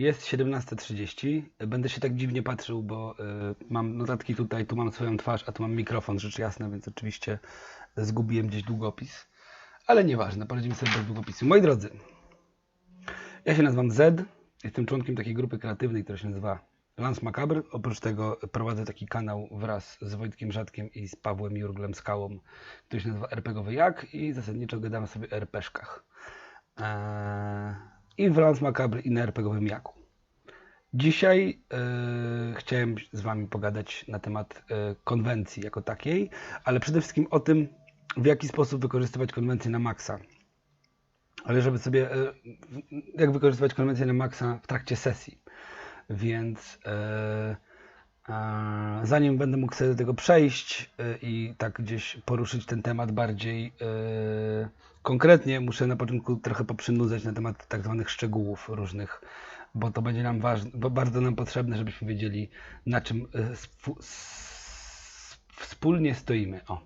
Jest 17.30. Będę się tak dziwnie patrzył, bo y, mam notatki tutaj, tu mam swoją twarz, a tu mam mikrofon, rzecz jasna, więc oczywiście zgubiłem gdzieś długopis. Ale nieważne, poradzimy sobie bez długopisu. Moi drodzy, ja się nazywam Z. Jestem członkiem takiej grupy kreatywnej, która się nazywa Lance Macabre. Oprócz tego prowadzę taki kanał wraz z Wojtkiem Rzadkiem i z Pawłem Jurglem Skałą, który się nazywa RPGowy Jak i zasadniczo gadamy sobie o RPszkach. Eee, I w Lance Macabre i na RPGowym Jaku. Dzisiaj e, chciałem z Wami pogadać na temat e, konwencji jako takiej, ale przede wszystkim o tym, w jaki sposób wykorzystywać konwencję na maksa. Ale żeby sobie, e, jak wykorzystywać konwencję na maksa w trakcie sesji. Więc zanim będę mógł sobie do tego przejść i tak gdzieś poruszyć ten temat bardziej konkretnie, muszę na początku trochę poprzynudzać na temat tak zwanych szczegółów różnych, bo to będzie nam ważne, bardzo nam potrzebne, żebyśmy wiedzieli, na czym e, wspólnie stoimy. O,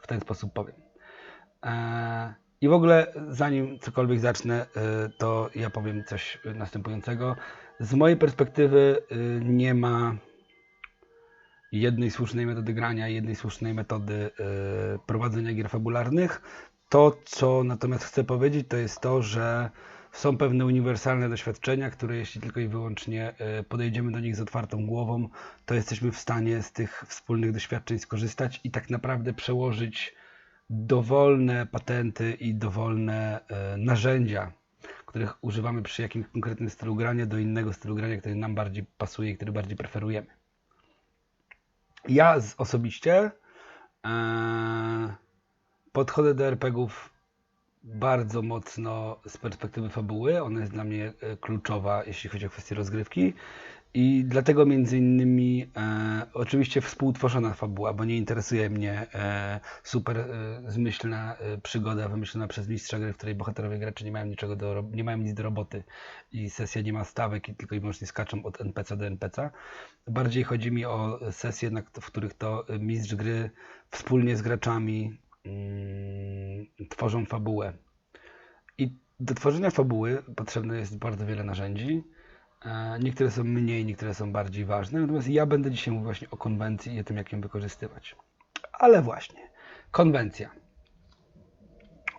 w ten sposób powiem. E, I w ogóle, zanim cokolwiek zacznę, e, to ja powiem coś następującego. Z mojej perspektywy nie ma jednej słusznej metody grania, jednej słusznej metody prowadzenia gier fabularnych. To, co natomiast chcę powiedzieć, to jest to, że są pewne uniwersalne doświadczenia, które jeśli tylko i wyłącznie e, podejdziemy do nich z otwartą głową, to jesteśmy w stanie z tych wspólnych doświadczeń skorzystać i tak naprawdę przełożyć dowolne patenty i dowolne e, narzędzia, których używamy przy jakimś konkretnym stylu grania, do innego stylu grania, który nam bardziej pasuje i który bardziej preferujemy. Ja osobiście e, podchodzę do RPGów bardzo mocno z perspektywy fabuły. Ona jest dla mnie e, kluczowa, jeśli chodzi o kwestię rozgrywki. I dlatego między innymi e, oczywiście współtworzona fabuła, bo nie interesuje mnie e, super e, zmyślna e, przygoda wymyślona przez mistrza gry, w której bohaterowie gracze nie mają niczego do, nie mają nic do roboty i sesja nie ma stawek i tylko i wyłącznie skaczą od NPC do NPC. Bardziej chodzi mi o sesje, w których to mistrz gry wspólnie z graczami tworzą fabułę. I do tworzenia fabuły potrzebne jest bardzo wiele narzędzi. E, Niektóre są mniej, niektóre są bardziej ważne. Natomiast ja będę dzisiaj mówił właśnie o konwencji i o tym, jak ją wykorzystywać. Ale właśnie, konwencja.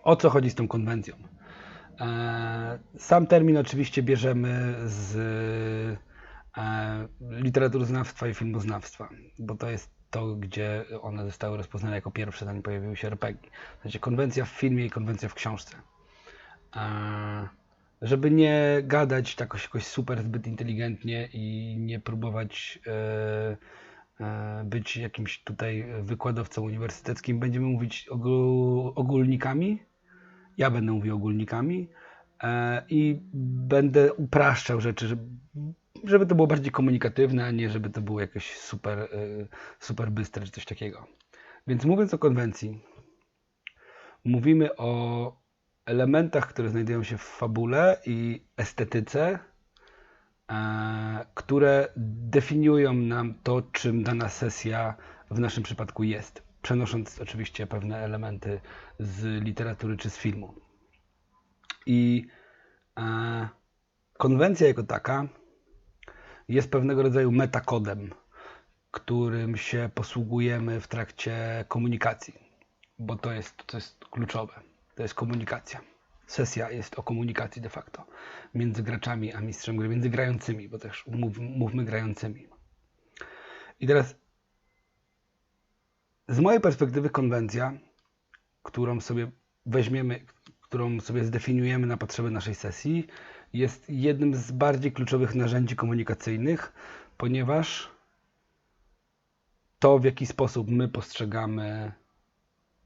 O co chodzi z tą konwencją? E, Sam termin oczywiście bierzemy z e, literaturoznawstwa i filmoznawstwa, bo to jest to, gdzie one zostały rozpoznane jako pierwsze, zanim pojawiły się RPG. Sensie konwencja w filmie i konwencja w książce. E, żeby nie gadać tak jakoś, super zbyt inteligentnie i nie próbować e, e, być jakimś tutaj wykładowcą uniwersyteckim, będziemy mówić ogó- ogólnikami. Ja będę mówił ogólnikami e, i będę upraszczał rzeczy, żeby, żeby to było bardziej komunikatywne, a nie żeby to było jakieś super, e, super bystre czy coś takiego. Więc mówiąc o konwencji, mówimy o elementach, które znajdują się w fabule i estetyce, e, które definiują nam to, czym dana sesja w naszym przypadku jest, przenosząc oczywiście pewne elementy z literatury czy z filmu. I e, konwencja jako taka jest pewnego rodzaju metakodem, którym się posługujemy w trakcie komunikacji, bo to jest, to jest kluczowe. To jest komunikacja. Sesja jest o komunikacji de facto między graczami a mistrzem gry, między grającymi, bo też mów, mówmy grającymi. I teraz z mojej perspektywy konwencja, którą sobie weźmiemy, którą sobie zdefiniujemy na potrzeby naszej sesji, jest jednym z bardziej kluczowych narzędzi komunikacyjnych, ponieważ to, w jaki sposób my postrzegamy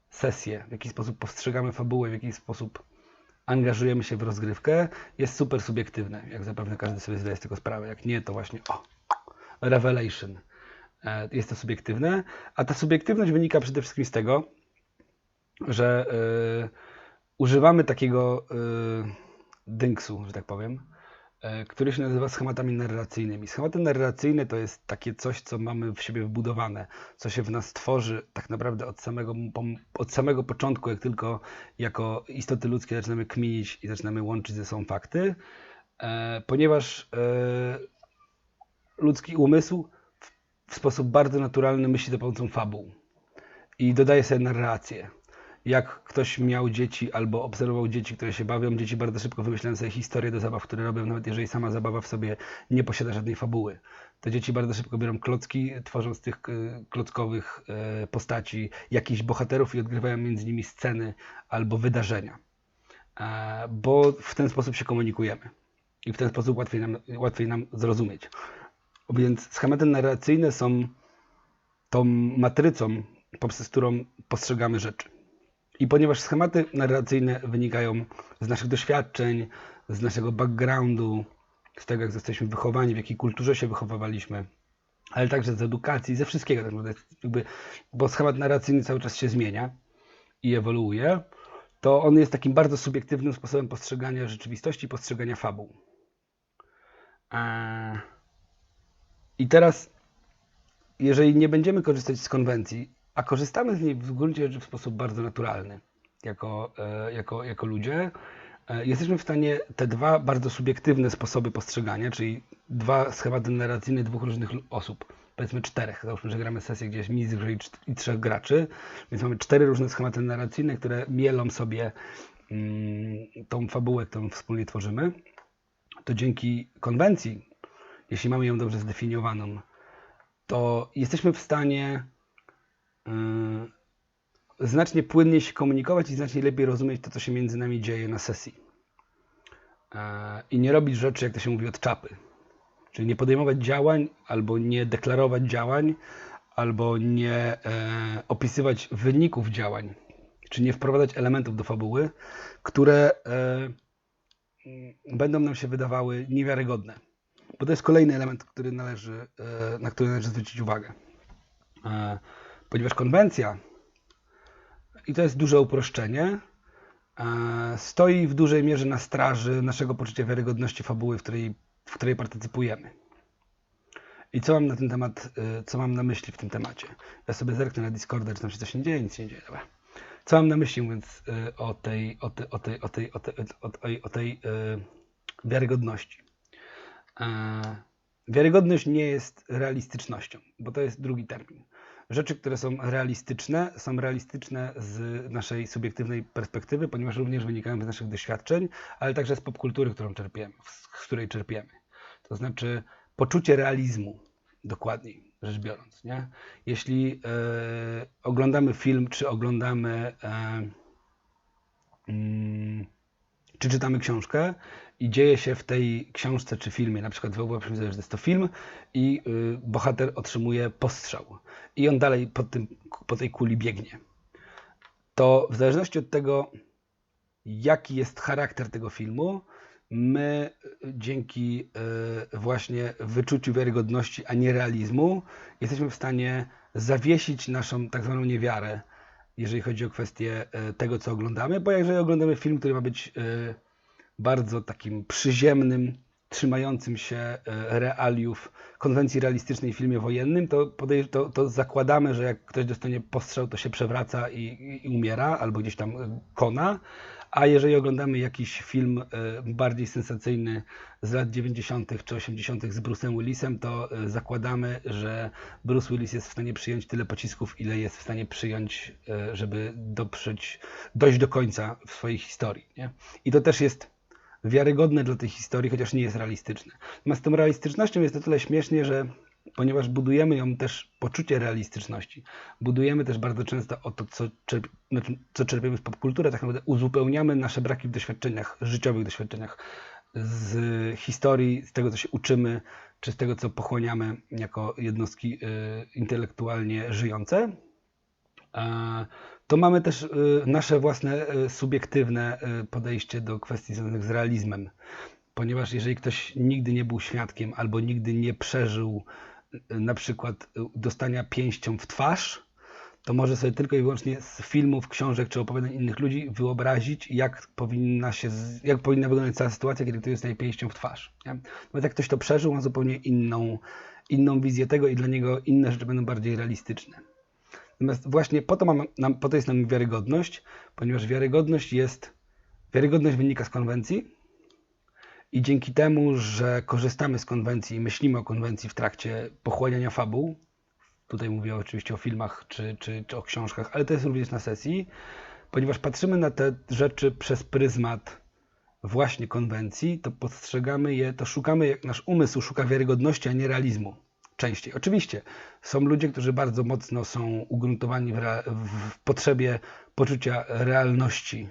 sesję, w jaki sposób postrzegamy fabułę, w jaki sposób angażujemy się w rozgrywkę, jest super subiektywne, jak zapewne każdy sobie zdaje z tego sprawę. Jak nie, to właśnie o, revelation. E, Jest to subiektywne, a ta subiektywność wynika przede wszystkim z tego, że y, używamy takiego y, dynksu, że tak powiem, y, który się nazywa schematami narracyjnymi. Schematy narracyjne to jest takie coś, co mamy w siebie wbudowane, co się w nas tworzy tak naprawdę od samego, od samego początku, jak tylko jako istoty ludzkie zaczynamy kminić i zaczynamy łączyć ze sobą fakty. e, ponieważ e, ludzki umysł w sposób bardzo naturalny myśli za pomocą fabuł i dodaje sobie narrację. Jak ktoś miał dzieci albo obserwował dzieci, które się bawią, dzieci bardzo szybko wymyślają sobie historie do zabaw, które robią, nawet jeżeli sama zabawa w sobie nie posiada żadnej fabuły. To dzieci bardzo szybko biorą klocki, tworzą z tych y, klockowych y, postaci jakichś bohaterów i odgrywają między nimi sceny albo wydarzenia. E, bo w ten sposób się komunikujemy i w ten sposób łatwiej nam, łatwiej nam zrozumieć. Więc schematy narracyjne są tą matrycą, poprzez którą postrzegamy rzeczy. I ponieważ schematy narracyjne wynikają z naszych doświadczeń, z naszego backgroundu, z tego, jak zostaliśmy wychowani, w jakiej kulturze się wychowywaliśmy, ale także z edukacji, ze wszystkiego, tak naprawdę, jakby, bo schemat narracyjny cały czas się zmienia i ewoluuje, to on jest takim bardzo subiektywnym sposobem postrzegania rzeczywistości, postrzegania fabuł. Eee, I teraz, jeżeli nie będziemy korzystać z konwencji, a korzystamy z niej w gruncie rzeczy w sposób bardzo naturalny, jako, e, jako, jako ludzie, e, jesteśmy w stanie te dwa bardzo subiektywne sposoby postrzegania, czyli dwa schematy narracyjne dwóch różnych osób, powiedzmy czterech, załóżmy, że gramy sesję, gdzie jest mistrz i, trzech graczy, więc mamy cztery różne schematy narracyjne, które mielą sobie mm, tą fabułę, którą wspólnie tworzymy, to dzięki konwencji, jeśli mamy ją dobrze zdefiniowaną, to jesteśmy w stanie znacznie płynniej się komunikować i znacznie lepiej rozumieć to, co się między nami dzieje na sesji. Yy, I nie robić rzeczy, jak to się mówi, od czapy. Czyli nie podejmować działań, albo nie deklarować działań, albo nie e, opisywać wyników działań, czy nie wprowadzać elementów do fabuły, które będą nam się wydawały niewiarygodne. Bo to jest kolejny element, który należy, na który należy zwrócić uwagę. E, ponieważ konwencja, i to jest duże uproszczenie, e, stoi w dużej mierze na straży naszego poczucia wiarygodności fabuły, w której, w której partycypujemy. I co mam na ten temat, co mam na myśli w tym temacie? Ja sobie zerknę na Discorda, czy tam się coś nie dzieje, nic nie dzieje. Dobra. Co mam na myśli mówiąc o tej, o tej, o tej, o tej, o tej, o tej, o tej wiarygodności? Wiarygodność nie jest realistycznością, bo to jest drugi termin. Rzeczy, które są realistyczne, są realistyczne z naszej subiektywnej perspektywy, ponieważ również wynikają z naszych doświadczeń, ale także z popkultury, którą czerpiemy, z której czerpiemy. To znaczy poczucie realizmu, dokładniej rzecz biorąc. Nie? Jeśli e, oglądamy film, czy oglądamy, e, mm, czy czytamy książkę i dzieje się w tej książce czy filmie, na przykład wyobraźmy sobie, że jest to film i y, bohater otrzymuje postrzał i on dalej po, tym, po tej kuli biegnie. To w zależności od tego, jaki jest charakter tego filmu, my dzięki y, właśnie wyczuciu wiarygodności, a nie realizmu, jesteśmy w stanie zawiesić naszą tak zwaną niewiarę, jeżeli chodzi o kwestię y, tego, co oglądamy, bo jeżeli oglądamy film, który ma być bardzo takim przyziemnym, trzymającym się e, realiów konwencji realistycznej w filmie wojennym, to, to, to zakładamy, że jak ktoś dostanie postrzał, to się przewraca i, i, umiera, albo gdzieś tam e, kona. A jeżeli oglądamy jakiś film e, bardziej sensacyjny z lat 90. czy 80. z Bruce'em Willisem, to zakładamy, że Bruce Willis jest w stanie przyjąć tyle pocisków, ile jest w stanie przyjąć, żeby doprzeć, dojść do końca w swojej historii. Nie? I to też jest wiarygodne dla tej historii, chociaż nie jest realistyczne. Natomiast z tą realistycznością jest to tyle śmiesznie, że ponieważ budujemy ją też poczucie realistyczności, budujemy też bardzo często o to, co, czerp znaczy, co czerpiemy z popkultury, tak naprawdę uzupełniamy nasze braki w doświadczeniach, życiowych doświadczeniach, z historii, z tego, co się uczymy, czy z tego, co pochłaniamy jako jednostki y, intelektualnie żyjące to mamy też y, nasze własne y, subiektywne y, podejście do kwestii związanych z realizmem. Ponieważ jeżeli ktoś nigdy nie był świadkiem albo nigdy nie przeżył na przykład dostania pięścią w twarz, to może sobie tylko i wyłącznie z filmów, książek czy opowiadań innych ludzi wyobrazić, jak powinna, się, jak powinna wyglądać cała sytuacja, kiedy ktoś dostaje pięścią w twarz. Nie? Jak ktoś to przeżył, ma zupełnie inną, inną wizję tego i dla niego inne rzeczy będą bardziej realistyczne. Natomiast właśnie po to, nam, po to jest nam wiarygodność, ponieważ wiarygodność jest, wiarygodność wynika z konwencji I dzięki temu, że korzystamy z konwencji i myślimy o konwencji w trakcie pochłaniania fabuł, tutaj mówię oczywiście o filmach czy, czy, czy o książkach, ale to jest również na sesji, ponieważ patrzymy na te rzeczy przez pryzmat właśnie konwencji, to postrzegamy je, to szukamy, jak nasz umysł szuka wiarygodności, a nie realizmu. Częściej. Oczywiście są ludzie, którzy bardzo mocno są ugruntowani w, w potrzebie poczucia realności,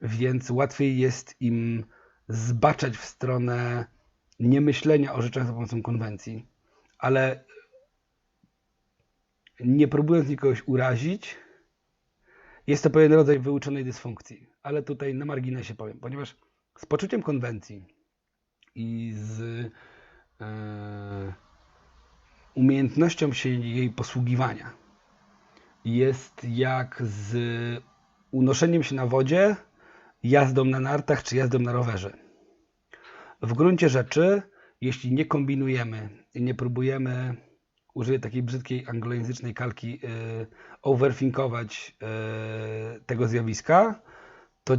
więc łatwiej jest im zbaczać w stronę niemyślenia o rzeczach za pomocą konwencji, ale nie próbując nikogoś urazić, jest to pewien rodzaj wyuczonej dysfunkcji. Ale tutaj na marginesie powiem, ponieważ z poczuciem konwencji i z umiejętnością się jej posługiwania jest jak z unoszeniem się na wodzie, jazdą na nartach czy jazdą na rowerze. W gruncie rzeczy, jeśli nie kombinujemy i nie próbujemy, użyję takiej brzydkiej anglojęzycznej kalki, yy, yy, tego zjawiska, to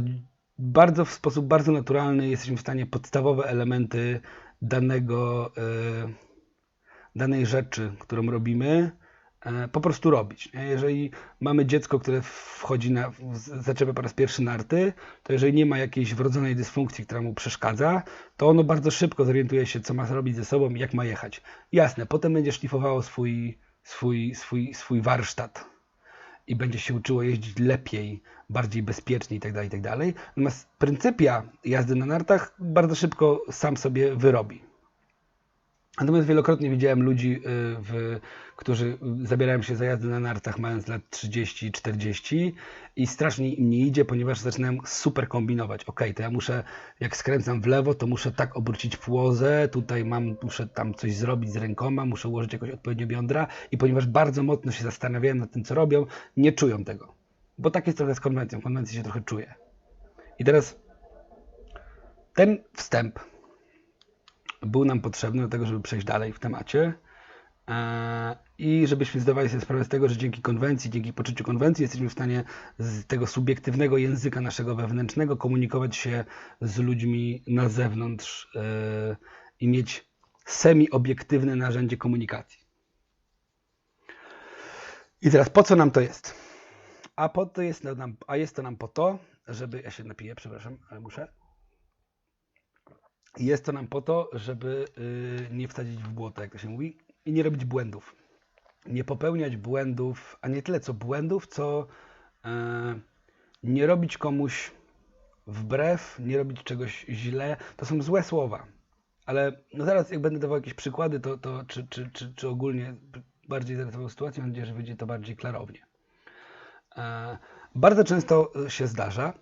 bardzo w sposób bardzo naturalny jesteśmy w stanie podstawowe elementy danego, yy, danej rzeczy, którą robimy, E, po prostu robić. Jeżeli mamy dziecko, które wchodzi na, zaczepia po raz pierwszy narty, to jeżeli nie ma jakiejś wrodzonej dysfunkcji, która mu przeszkadza, to ono bardzo szybko zorientuje się, co ma zrobić ze sobą i jak ma jechać. Jasne, potem będzie szlifowało swój, swój, swój, swój warsztat i będzie się uczyło jeździć lepiej, bardziej bezpiecznie itd., tak itd. Tak Natomiast pryncypia jazdy na nartach bardzo szybko sam sobie wyrobi. Natomiast wielokrotnie widziałem ludzi, y, w, którzy zabierają się za jazdę na nartach mając lat 30-40 i strasznie im nie idzie, ponieważ zaczynają super kombinować. Ok, to ja muszę, jak skręcam w lewo, to muszę tak obrócić płozę, tutaj mam, muszę tam coś zrobić z rękoma, muszę ułożyć jakoś odpowiednio biodra i ponieważ bardzo mocno się zastanawiałem nad tym, co robią, nie czują tego. Bo tak jest trochę z konwencją. Konwencja się trochę czuje. I teraz ten wstęp był nam potrzebny do tego, żeby przejść dalej w temacie e, i żebyśmy zdawali sobie sprawę z tego, że dzięki konwencji, dzięki poczuciu konwencji jesteśmy w stanie z tego subiektywnego języka naszego wewnętrznego komunikować się z ludźmi na zewnątrz e, i mieć semi-obiektywne narzędzie komunikacji. I teraz po co nam to jest? A, po to jest nam, a jest to nam po to, żeby. Ja się napiję, przepraszam, ale muszę. Jest to nam po to, żeby y, nie wsadzić w błoto, jak to się mówi, i nie robić błędów. Nie popełniać błędów, a nie tyle co błędów, co e, nie robić komuś wbrew, nie robić czegoś źle. To są złe słowa. Ale no zaraz, jak będę dawał jakieś przykłady, to, to czy, czy, czy, czy ogólnie bardziej zarysował sytuację, mam nadzieję, że wyjdzie to bardziej klarownie. E, bardzo często się zdarza,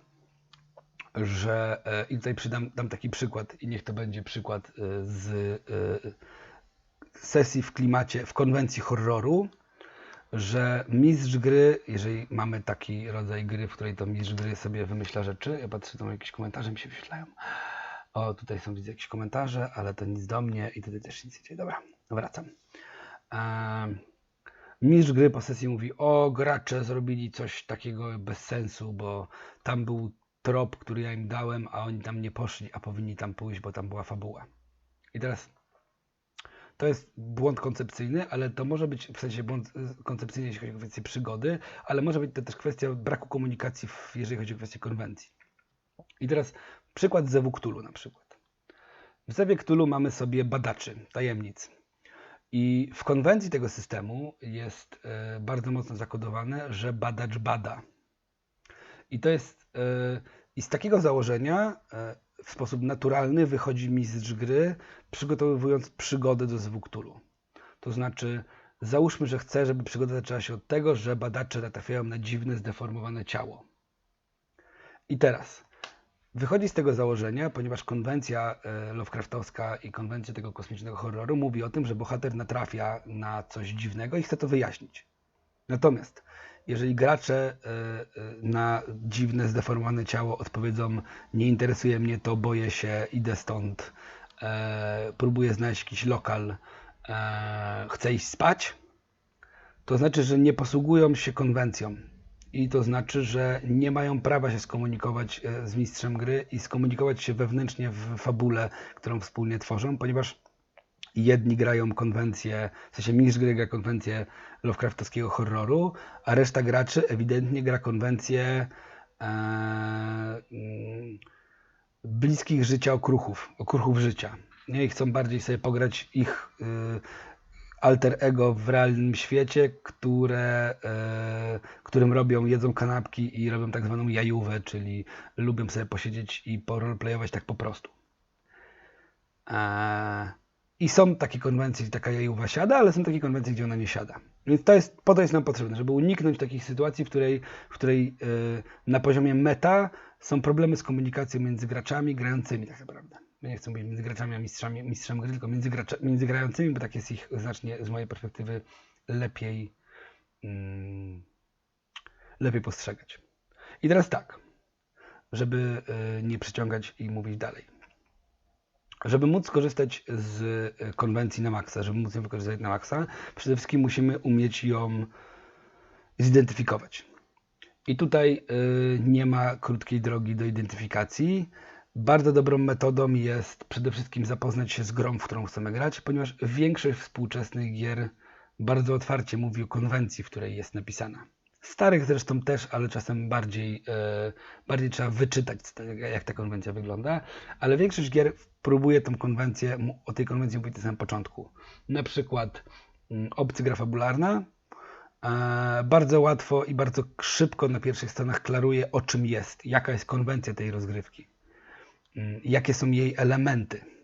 że e, i tutaj przydam dam taki przykład i niech to będzie przykład e, z e, sesji w klimacie, w konwencji horroru, że mistrz gry, jeżeli mamy taki rodzaj gry, w której to mistrz gry sobie wymyśla rzeczy, ja patrzę, tam jakieś komentarze mi się wyświetlają. O, tutaj są widzę jakieś komentarze, ale to nic do mnie i tutaj też nic nie dzieje. Dobra, wracam. Ehm, mistrz gry po sesji mówi, o gracze zrobili coś takiego bez sensu, bo tam był trop, który ja im dałem, a oni tam nie poszli, a powinni tam pójść, bo tam była fabuła. I teraz to jest błąd koncepcyjny, ale to może być w sensie błąd y, koncepcyjny, jeśli chodzi o kwestię przygody, ale może być to też kwestia braku komunikacji, jeżeli chodzi o kwestię konwencji. I teraz przykład Zewu Cthulhu na przykład. W Zewie Cthulhu mamy sobie badaczy, tajemnic. I w konwencji tego systemu jest y, bardzo mocno zakodowane, że badacz bada. I to jest E, I z takiego założenia e, w sposób naturalny wychodzi mistrz gry, przygotowując przygodę do Zwuktulu. To znaczy, załóżmy, że chcę, żeby przygoda zaczęła się od tego, że badacze natrafiają na dziwne, zdeformowane ciało. I teraz, wychodzi z tego założenia, ponieważ konwencja e, Lovecraftowska i konwencja tego kosmicznego horroru mówi o tym, że bohater natrafia na coś dziwnego i chce to wyjaśnić. Natomiast jeżeli gracze e, e, na dziwne, zdeformowane ciało odpowiedzą nie interesuje mnie to, boję się, idę stąd, e, próbuję znaleźć jakiś lokal, chcę iść spać, to znaczy, że nie posługują się konwencją. i to znaczy, że nie mają prawa się skomunikować z mistrzem gry i skomunikować się wewnętrznie w fabule, którą wspólnie tworzą, ponieważ jedni grają konwencję, w sensie mistrz gry gra konwencję Lovecraftowskiego horroru, a reszta graczy ewidentnie gra konwencję e, mm, bliskich życia okruchów, okruchów życia. Nie? I chcą bardziej sobie pograć ich y, alter ego w realnym świecie, które, e, którym robią, jedzą kanapki i robią tak zwaną jajówę, czyli lubią sobie posiedzieć i poroleplayować tak po prostu. E, I są takie konwencje, gdzie taka jajówka siada, ale są takie konwencje, gdzie ona nie siada. Więc to jest, po to jest nam potrzebne, żeby uniknąć takich sytuacji, w której, w której e, na poziomie meta są problemy z komunikacją między graczami grającymi tak naprawdę. My nie chcę być między graczami a mistrzami, mistrzem gry, tylko między, gracza, między grającymi, bo tak jest ich znacznie z mojej perspektywy lepiej, mm, lepiej postrzegać. I teraz tak, żeby y, nie przeciągać i mówić dalej. Żeby móc skorzystać z y, konwencji na maksa, żeby móc ją wykorzystać na maksa, przede wszystkim musimy umieć ją zidentyfikować. I tutaj y, nie ma krótkiej drogi do identyfikacji. Bardzo dobrą metodą jest przede wszystkim zapoznać się z grą, w którą chcemy grać, ponieważ większość współczesnych gier bardzo otwarcie mówi o konwencji, w której jest napisana. Starych zresztą też, ale czasem bardziej, e, bardziej trzeba wyczytać, jak ta konwencja wygląda, ale większość gier próbuje tą konwencję, o tej konwencji mówić na samym początku. Na przykład mm, obcy gra fabularna, e, bardzo łatwo i bardzo szybko na pierwszych stronach klaruje, o czym jest, jaka jest konwencja tej rozgrywki. Mm, jakie są jej elementy,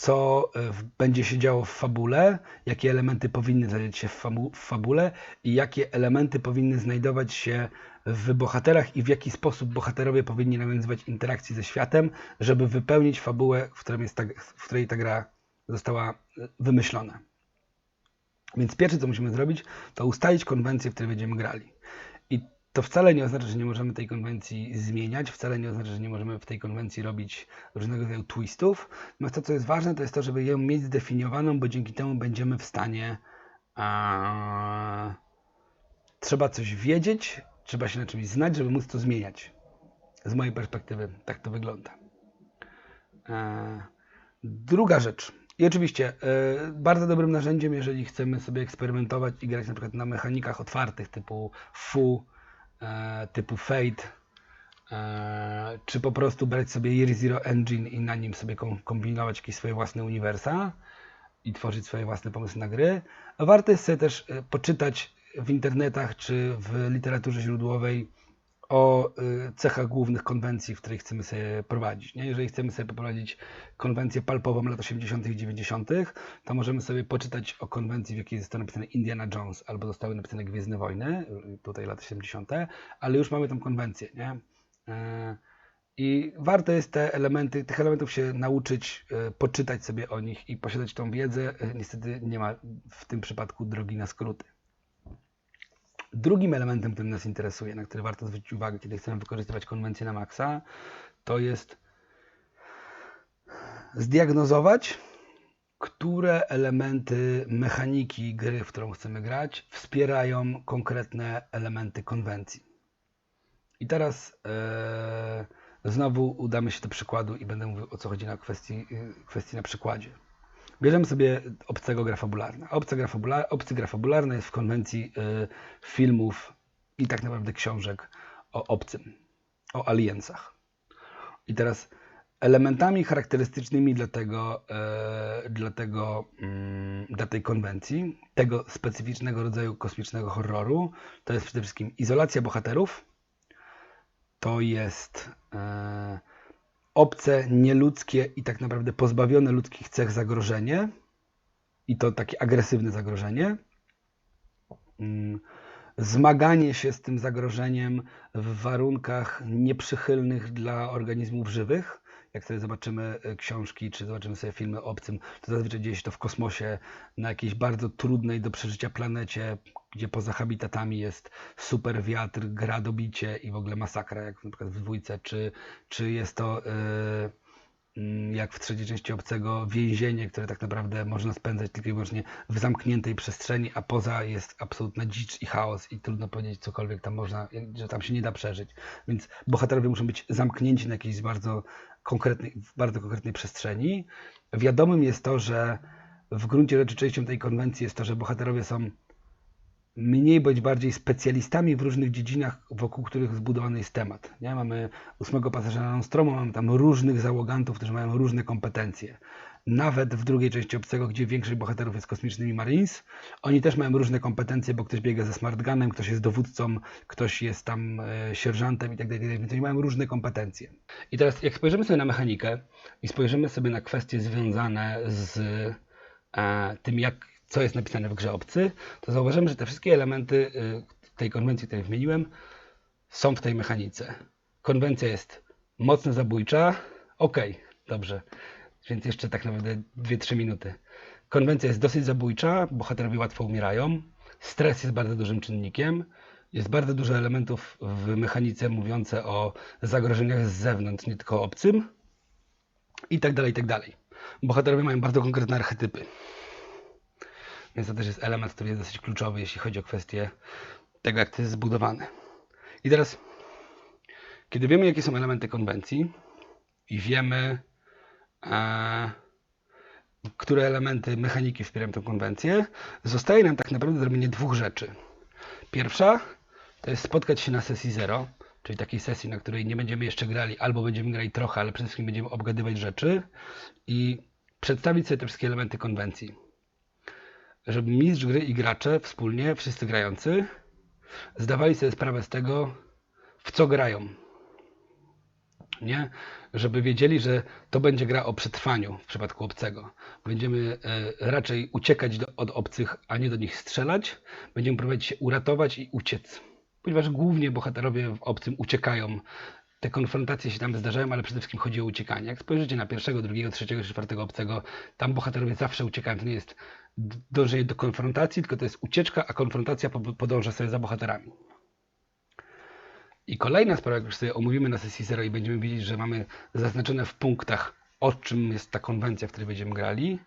co e, będzie się działo w fabule, jakie elementy powinny znajdować się w, fabule i jakie elementy powinny znajdować się w bohaterach i w jaki sposób bohaterowie powinni nawiązywać interakcje ze światem, żeby wypełnić fabułę, w, ta, w której ta gra została e, wymyślona. Więc pierwsze, co musimy zrobić, to ustalić konwencję, w której będziemy grali. To wcale nie oznacza, że nie możemy tej konwencji zmieniać, wcale nie oznacza, że nie możemy w tej konwencji robić różnego rodzaju twistów. Natomiast to, co jest ważne, to jest to, żeby ją mieć zdefiniowaną, bo dzięki temu będziemy w stanie. A, trzeba coś wiedzieć, trzeba się na czymś znać, żeby móc to zmieniać. Z mojej perspektywy tak to wygląda. A, druga rzecz. I oczywiście y, bardzo dobrym narzędziem, jeżeli chcemy sobie eksperymentować i grać na przykład na mechanikach otwartych typu FU, E, typu Fate, e, czy po prostu brać sobie Year Zero Engine i na nim sobie kombinować jakieś swoje własne uniwersa i tworzyć swoje własne pomysły na gry. Warto jest sobie też e, poczytać w internetach czy w literaturze źródłowej o y, cechach głównych konwencji, w której chcemy sobie prowadzić. Nie? Jeżeli chcemy sobie poprowadzić konwencję palpową lat 80. i 90., to możemy sobie poczytać o konwencji, w jakiej został napisany Indiana Jones albo zostały napisane Gwiezdne Wojny, y, tutaj lata 70., ale już mamy tą konwencję. Nie? E, I warto jest te elementy, tych elementów się nauczyć, y, poczytać sobie o nich i posiadać tą wiedzę. Niestety nie ma w tym przypadku drogi na skróty. Drugim elementem, który nas interesuje, na który warto zwrócić uwagę, kiedy chcemy wykorzystywać konwencję na maksa, to jest zdiagnozować, które elementy mechaniki gry, w którą chcemy grać, wspierają konkretne elementy konwencji. I teraz e, znowu udamy się do przykładu i będę mówił o co chodzi na kwestii, kwestii na przykładzie. Bierzemy sobie obcego gra fabularna. Obca gra fabularna, obcy gra jest w konwencji y, filmów i tak naprawdę książek o obcym, o aliensach. I teraz elementami charakterystycznymi dla tego, y, dla, tego y, dla tej konwencji, tego specyficznego rodzaju kosmicznego horroru, to jest przede wszystkim izolacja bohaterów, to jest y, obce, nieludzkie i tak naprawdę pozbawione ludzkich cech zagrożenie, i to takie agresywne zagrożenie, mm, zmaganie się z tym zagrożeniem w warunkach nieprzychylnych dla organizmów żywych, jak sobie zobaczymy e, książki, czy zobaczymy sobie filmy obcym, to zazwyczaj dzieje się to w kosmosie, na jakiejś bardzo trudnej do przeżycia planecie, gdzie poza habitatami jest super wiatr, gra dobicie i w ogóle masakra, jak na przykład w dwójce, czy, czy jest to... Yy, jak w trzeciej części obcego więzienie, które tak naprawdę można spędzać tylko i wyłącznie w zamkniętej przestrzeni, a poza jest absolutna dzicz i chaos i trudno powiedzieć cokolwiek tam można, że tam się nie da przeżyć. Więc bohaterowie muszą być zamknięci na jakiejś bardzo konkretnej, w bardzo konkretnej przestrzeni. Wiadomym jest to, że w gruncie rzeczy częścią tej konwencji jest to, że bohaterowie są mniej bądź bardziej specjalistami w różnych dziedzinach, wokół których zbudowany jest temat. Nie? Mamy ósmego pasażera Nostromo, mamy tam różnych załogantów, którzy mają różne kompetencje. Nawet w drugiej części obcego, gdzie większość bohaterów jest kosmicznymi Marines, oni też mają różne kompetencje, bo ktoś biega ze smartgunem, ktoś jest dowódcą, ktoś jest tam e, sierżantem i tak dalej, więc oni mają różne kompetencje. I teraz jak spojrzymy sobie na mechanikę i spojrzymy sobie na kwestie związane z e, tym, jak co jest napisane w grze obcy, to zauważymy, że te wszystkie elementy y, tej konwencji, której wymieniłem, są w tej mechanice. Konwencja jest mocno zabójcza. Ok, dobrze. Więc jeszcze tak naprawdę 2-3 minuty. Konwencja jest dosyć zabójcza, bohaterowie łatwo umierają. Stres jest bardzo dużym czynnikiem. Jest bardzo dużo elementów w mechanice mówiące o zagrożeniach z zewnątrz, nie tylko obcym. I tak dalej, i tak dalej. Bohaterowie mają bardzo konkretne archetypy. Więc to też jest element, który jest dosyć kluczowy, jeśli chodzi o kwestię tego, jak to jest zbudowane. I teraz, kiedy wiemy, jakie są elementy konwencji i wiemy, które elementy mechaniki wspierają tę konwencję, zostaje nam tak naprawdę zrobienie dwóch rzeczy. Pierwsza to jest spotkać się na sesji zero, czyli takiej sesji, na której nie będziemy jeszcze grali, albo będziemy grali trochę, ale przede wszystkim będziemy obgadywać rzeczy i przedstawić sobie te wszystkie elementy konwencji żeby mistrz gry i gracze wspólnie, wszyscy grający, zdawali sobie sprawę z tego, w co grają. Nie? Żeby wiedzieli, że to będzie gra o przetrwaniu w przypadku obcego. Będziemy e, raczej uciekać do, od obcych, a nie do nich strzelać. Będziemy próbować się uratować i uciec. Ponieważ głównie bohaterowie w obcym uciekają te konfrontacje się tam zdarzają, ale przede wszystkim chodzi o uciekanie. Jak spojrzycie na pierwszego, drugiego, trzeciego, czwartego obcego, tam bohaterowie zawsze uciekają. To nie jest dążenie do konfrontacji, tylko to jest ucieczka, a konfrontacja podąża sobie za bohaterami. I kolejna sprawa, jak już sobie omówimy na sesji zero i będziemy wiedzieć, że mamy zaznaczone w punktach, o czym jest ta konwencja, w której będziemy grali.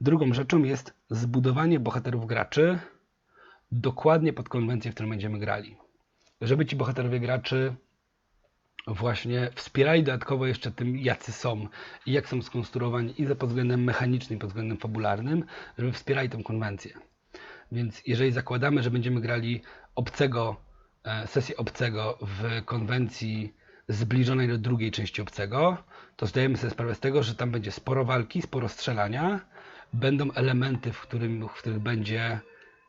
Drugą rzeczą jest zbudowanie bohaterów graczy dokładnie pod konwencję, w której będziemy grali. Żeby ci bohaterowie graczy właśnie wspierali dodatkowo jeszcze tym, jacy są i jak są skonstruowani i pod względem mechanicznym, i pod względem fabularnym, żeby wspierali tę konwencję. Więc jeżeli zakładamy, że będziemy grali obcego, sesję obcego w konwencji zbliżonej do drugiej części obcego, to zdajemy sobie sprawę z tego, że tam będzie sporo walki, sporo strzelania, będą elementy, w, którym, w których będzie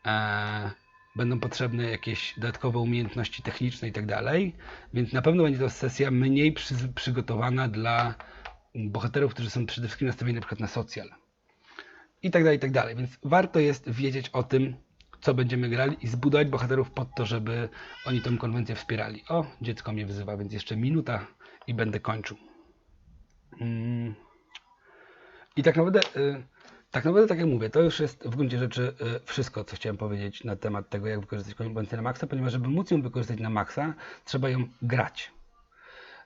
e, będą potrzebne jakieś dodatkowe umiejętności techniczne i tak dalej, więc na pewno będzie to sesja mniej przy, przygotowana dla bohaterów, którzy są przede wszystkim nastawieni na przykład na socjal. I tak dalej, i tak dalej. Więc warto jest wiedzieć o tym, co będziemy grali i zbudować bohaterów pod to, żeby oni tę konwencję wspierali. O, dziecko mnie wyzywa, więc jeszcze minuta i będę kończył. Mm. I tak naprawdę... Y tak naprawdę, tak jak mówię, to już jest w gruncie rzeczy y, wszystko, co chciałem powiedzieć na temat tego, jak wykorzystać konwencję na maksa, ponieważ żeby móc ją wykorzystać na maksa, trzeba ją grać.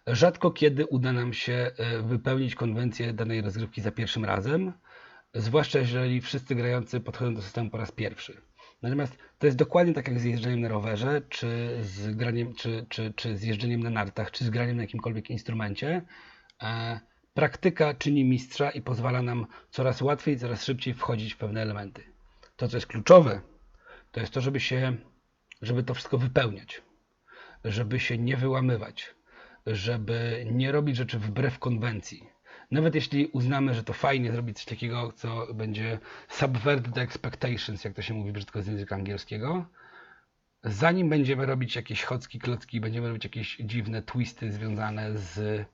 Rzadko kiedy uda nam się y, wypełnić konwencję danej rozgrywki za pierwszym razem, zwłaszcza jeżeli wszyscy grający podchodzą do systemu po raz pierwszy. Natomiast to jest dokładnie tak jak z jeżdżeniem na rowerze, czy z, graniem, czy, czy, czy z jeżdżeniem na nartach, czy z graniem na jakimkolwiek instrumencie. E, Praktyka czyni mistrza i pozwala nam coraz łatwiej, coraz szybciej wchodzić w pewne elementy. To, co jest kluczowe, to jest to, żeby się, żeby to wszystko wypełniać, żeby się nie wyłamywać, żeby nie robić rzeczy wbrew konwencji. Nawet jeśli uznamy, że to fajnie zrobić coś takiego, co będzie subvert the expectations, jak to się mówi brzydko z języka angielskiego, zanim będziemy robić jakieś chocki, klocki, będziemy robić jakieś dziwne twisty związane z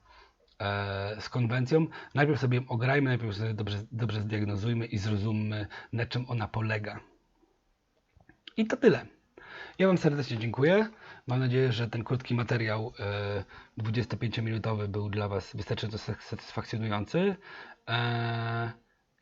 E, z konwencją, najpierw sobie ograjmy, najpierw sobie dobrze, dobrze zdiagnozujmy i zrozummy, na czym ona polega. I to tyle. Ja Wam serdecznie dziękuję. Mam nadzieję, że ten krótki materiał 25-minutowy e, był dla Was wystarczająco satysfakcjonujący. E,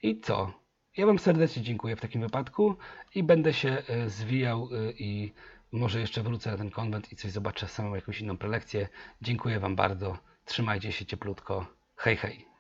I co? Ja Wam serdecznie dziękuję w takim wypadku i będę się zwijał i może jeszcze wrócę na ten konwent i coś zobaczę samą jakąś inną prelekcję. Dziękuję Wam bardzo. Trzymajcie się cieplutko. Hej, hej.